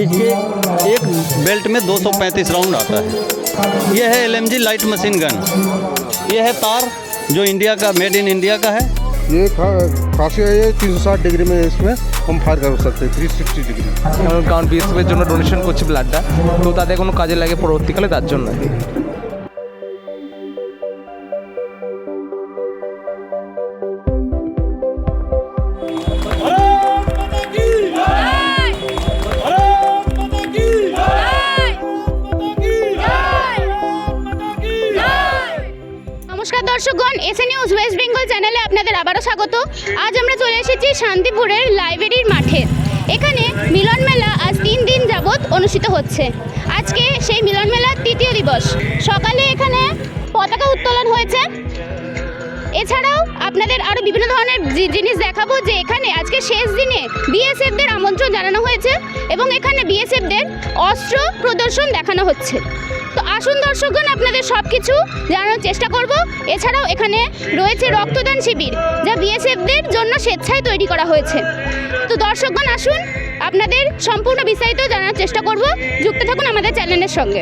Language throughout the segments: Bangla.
इसके एक बेल्ट में 235 राउंड आता है यह है एल लाइट मशीन गन यह है तार जो इंडिया का मेड इन इंडिया का है ये खा- खासी है ये तीन सौ साठ डिग्री में इसमें हम फायर कर सकते हैं थ्री सिक्सटी डिग्री কারণ কারণ বিএসএফের জন্য ডোনেশন করছি ব্লাডটা তো তাদের কোনো কাজে লাগে পরবর্তীকালে তার জন্য দর্শকগণ এসএ নিউজ ওয়েস্ট বেঙ্গল চ্যানেলে আপনাদের আবারও স্বাগত। আজ আমরা চলে এসেছি শান্তিপুরের লাইব্রেরির মাঠে। এখানে মিলন মেলা আজ তিন দিন যাবৎ অনুষ্ঠিত হচ্ছে। আজকে সেই মিলন মেলার তৃতীয় দিবস। সকালে এখানে পতাকা উত্তোলন হয়েছে। এছাড়াও আপনাদের আরও বিভিন্ন ধরনের জিনিস দেখাবো যে এখানে আজকে শেষ দিনে বিএসএফদের আমন্ত্রণ জানানো হয়েছে এবং এখানে বিএসএফদের অস্ত্র প্রদর্শন দেখানো হচ্ছে। তো আসুন দর্শকগণ, আপনাদের সব কিছু জানানোর চেষ্টা করব। এছাড়াও এখানে রয়েছে রক্তদান শিবির, যা বিএসএফদের জন্য স্বেচ্ছায় তৈরি করা হয়েছে। তো দর্শকগণ, আসুন, আপনাদের সম্পূর্ণ বিস্তারিত জানার চেষ্টা করব। যুক্ত থাকুন আমাদের চ্যানেলের সঙ্গে।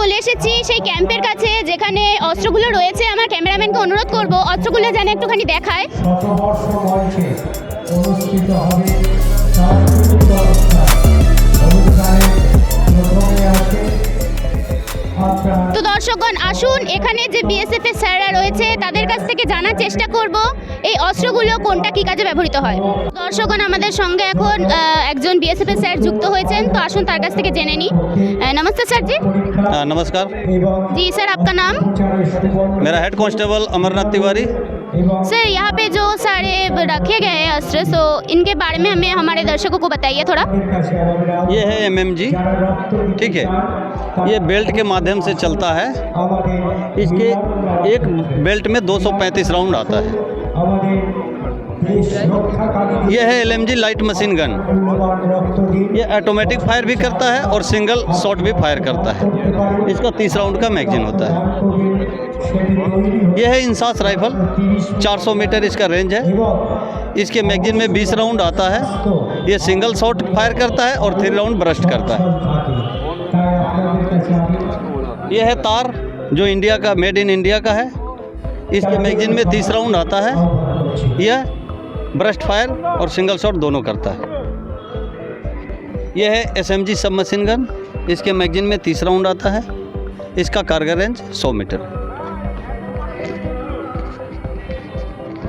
চলে এসেছি সেই ক্যাম্পের কাছে যেখানে অস্ত্রগুলো রয়েছে। আমার ক্যামেরাম্যানকে অনুরোধ করব, অস্ত্রগুলো যেন একটুখানি দেখায়। অনুষ্ঠিত হবে তো দর্শকগণ আসুন এখানে যে বিএসএফ এর স্যাররা রয়েছে তাদের কাছ থেকে জানার চেষ্টা করব এই অস্ত্রগুলো কোনটা কি কাজে ব্যবহৃত হয় দর্শকগণ আমাদের সঙ্গে এখন আহ, একজন বিএসএফ এর স্যার যুক্ত হয়েছেন তো আসুন তার কাছ থেকে জেনে নিই আহ, नमस्ते सर जी हाँ, नमस्कार এবং जी सर आपका नाम বিচারের সুবর্ণ मेरा हेड कांस्टेबल अमरनाथ तिवारी এবং sir यहाँ पे जो सारे रखे गए हैं अस्त्र सो इनके बारे में हमें, हमारे दर्शकों को बताइए थोड़ा। ये है एमएमजी ठीक है। ये बेल्ट के माध्यम से चलता है। इसके एक बेल्ट में 235 राउंड आता है। यह है एलएमजी लाइट मशीन गन ये ऑटोमेटिक फायर भी करता है और सिंगल शॉट भी फायर करता है। इसका तीस राउंड का मैगजीन होता है। यह है इंसास राइफल 400 मीटर इसका रेंज है। इसके मैगजीन में 20 राउंड आता है। यह सिंगल शॉट फायर करता है और थ्री राउंड ब्रस्ट करता है। यह है तार, जो इंडिया का मेड इन इंडिया का है। इसके मैगजीन में तीस राउंड आता है। यह ब्रस्ट फायर और सिंगल शॉट दोनों करता है। यह है एस एम जी सब मशीन गन। इसके मैगजीन में 30 राउंड आता है। इसका कारगर रेंज 100 मीटर।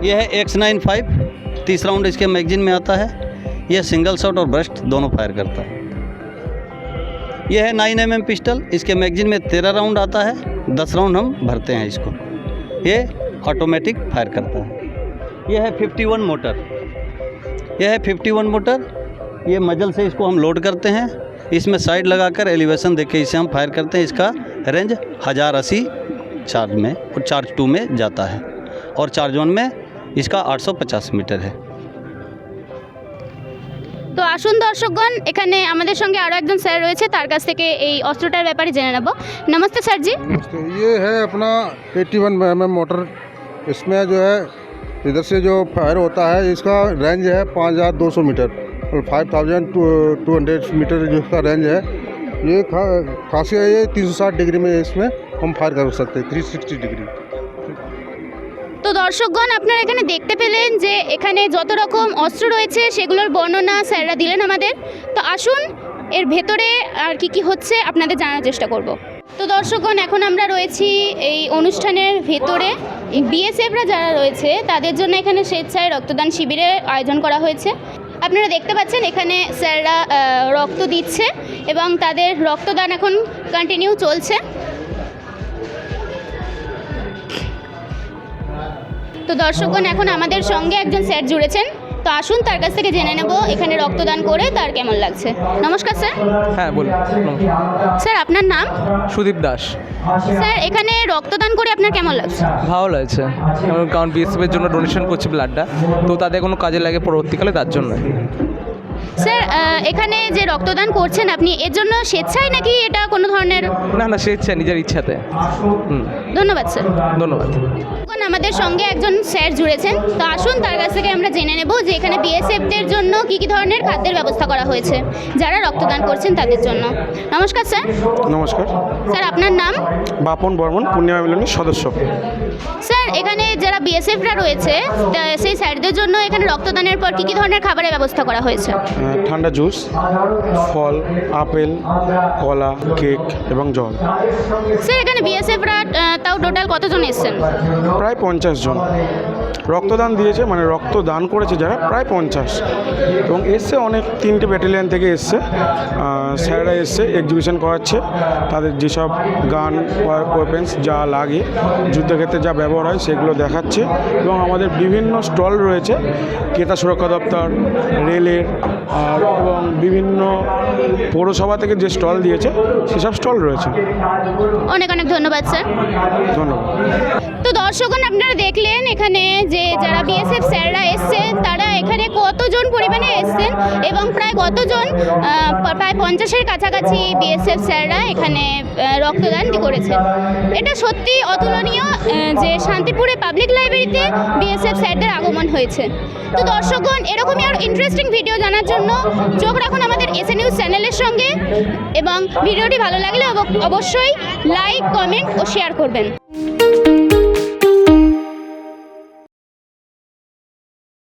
यह है एक्स नाइन फाइव। तीस राउंड इसके मैगजीन में आता है। यह सिंगल शॉट और ब्रस्ट दोनों फायर करता है। यह है नाइन एम एम पिस्टल। इसके मैगजीन में तेरह राउंड आता है। दस राउंड हम भरते हैं इसको। ये ऑटोमेटिक फायर करता है। यह है फिफ्टी वन मोटर यह है फिफ्टी वन मोटर ये मजल से इसको हम लोड करते हैं इसमें साइड लगाकर एलिवेशन देके इसे हम फायर करते हैं इसका रेंज हज़ार अस्सी चार्ज में और चार्ज टू में जाता है और चार्ज वन में इसका 850 मीटर है তো আসুন দর্শকগণ এখানে আমাদের সঙ্গে আরও একজন স্যার রয়েছে তার কাছ থেকে এই অস্ত্রটার ব্যাপারে জেনে নেব নমস্তে স্যারজি तो ये है अपना 81 वन एम मोटर इसमें जो है इधर से जो फायर होता है इसका रेंज है 5200 मीटर और 5200 टू हंड्रेड मीटर जिसका रेंज है ये खा, खासी है ये 360 डिग्री में इसमें हम फायर कर सकते हैं 360 डिग्री তো দর্শকগণ আপনারা এখানে দেখতে পেলেন যে এখানে যত রকম অস্ত্র রয়েছে সেগুলোর বর্ণনা স্যাররা দিলেন আমাদের তো আসুন এর ভেতরে আর কি কি হচ্ছে আপনাদের জানার চেষ্টা করব তো দর্শকগণ, এখন আমরা রয়েছি এই অনুষ্ঠানের ভেতরে। বিএসএফরা যারা রয়েছে, তাদের জন্য এখানে স্বেচ্ছায় রক্তদান শিবিরের আয়োজন করা হয়েছে। আপনারা দেখতে পাচ্ছেন, এখানে স্যাররা রক্ত দিচ্ছে এবং তাদের রক্তদান এখন কন্টিনিউ চলছে। তো দর্শকগণ, এখন আমাদের সঙ্গে একজন স্যার জুড়েছেন। তো আসুন তার কাছ থেকে জেনে নেব এখানে রক্তদান করে তার কেমন লাগছে। নমস্কার স্যার। হ্যাঁ বলুন। স্যার আপনার নাম? সুদীপ দাস। স্যার এখানে রক্তদান করে আপনার কেমন লাগছে? ভালো লাগছে। কারণ- বিএসএফের জন্য ডোনেশন করছি ব্লাডটা তো তাদের কোনো কাজে লাগে পরবর্তীকালে তার জন্য স্যার এখানে যে রক্তদান করছেন আপনি এর জন্য স্বেচ্ছায় নাকি এটা কোনো ধরনের না না সে ইচ্ছা নিজের ইচ্ছাতে। ধন্যবাদ স্যার ধন্যবাদ। এখন আমাদের সঙ্গে একজন স্যার জুড়েছেন তো আসুন তার কাছ থেকে আমরা জেনে নেব যে এখানে বিএসএফদের জন্য কি কি ধরনের খাদ্যের ব্যবস্থা করা হয়েছে যারা রক্তদান করছেন তাদের জন্য। নমস্কার স্যার নমস্কার। স্যার আপনার নাম? বাপন বর্মন পূর্ণিমা মিলনের সদস্য। স্যার এখানে যারা বিএসএফরা রয়েছে সেই স্যারদের জন্য এখানে রক্তদানের পর কি কি ধরনের খাবারের ব্যবস্থা করা হয়েছে? ঠান্ডা জুস ফল আপেল কলা কেক এবং জল। স্যার এখানে বিএসএফরা তাও টোটাল কতজন এসেছেন? প্রায় পঞ্চাশ জন। রক্তদান দিয়েছে মানে রক্তদান করেছে যারা প্রায় পঞ্চাশ। এবং এসছে অনেক তিনটে ব্যাটালিয়ান থেকে এসছে। স্যাররা এসছে এক্সিবিশন করাচ্ছে। তাদের যেসব গান ওয়েপেন্স যা লাগে যুদ্ধক্ষেত্রে যা ব্যবহার হয় সেগুলো দেখাচ্ছে। এবং আমাদের বিভিন্ন স্টল রয়েছে ক্রেতা সুরক্ষা দপ্তর রেলের আর এবং বিভিন্ন পৌরসভা থেকে যে স্টল দিয়েছে সেসব স্টল রয়েছে। অনেক অনেক ধন্যবাদ স্যার। ধন্যবাদ। দর্শকগণ, আপনারা দেখলেন এখানে যে যারা বিএসএফ স্যাররা এসছেন, তারা এখানে কতজন পরিমাণে এসছেন এবং প্রায় কতজন প্রায় পঞ্চাশের কাছাকাছি বিএসএফ স্যাররা এখানে রক্তদান করেছেন। এটা সত্যি অতুলনীয় যে শান্তিপুরে পাবলিক লাইব্রেরিতে বিএসএফ স্যারদের আগমন হয়েছে। তো দর্শকগণ, এরকমই আর ইন্টারেস্টিং ভিডিও জানার জন্য চোখ রাখুন আমাদের এসএ নিউজ চ্যানেলের সঙ্গে এবং ভিডিওটি ভালো লাগলে অব- অবশ্যই লাইক কমেন্ট ও শেয়ার করবেন।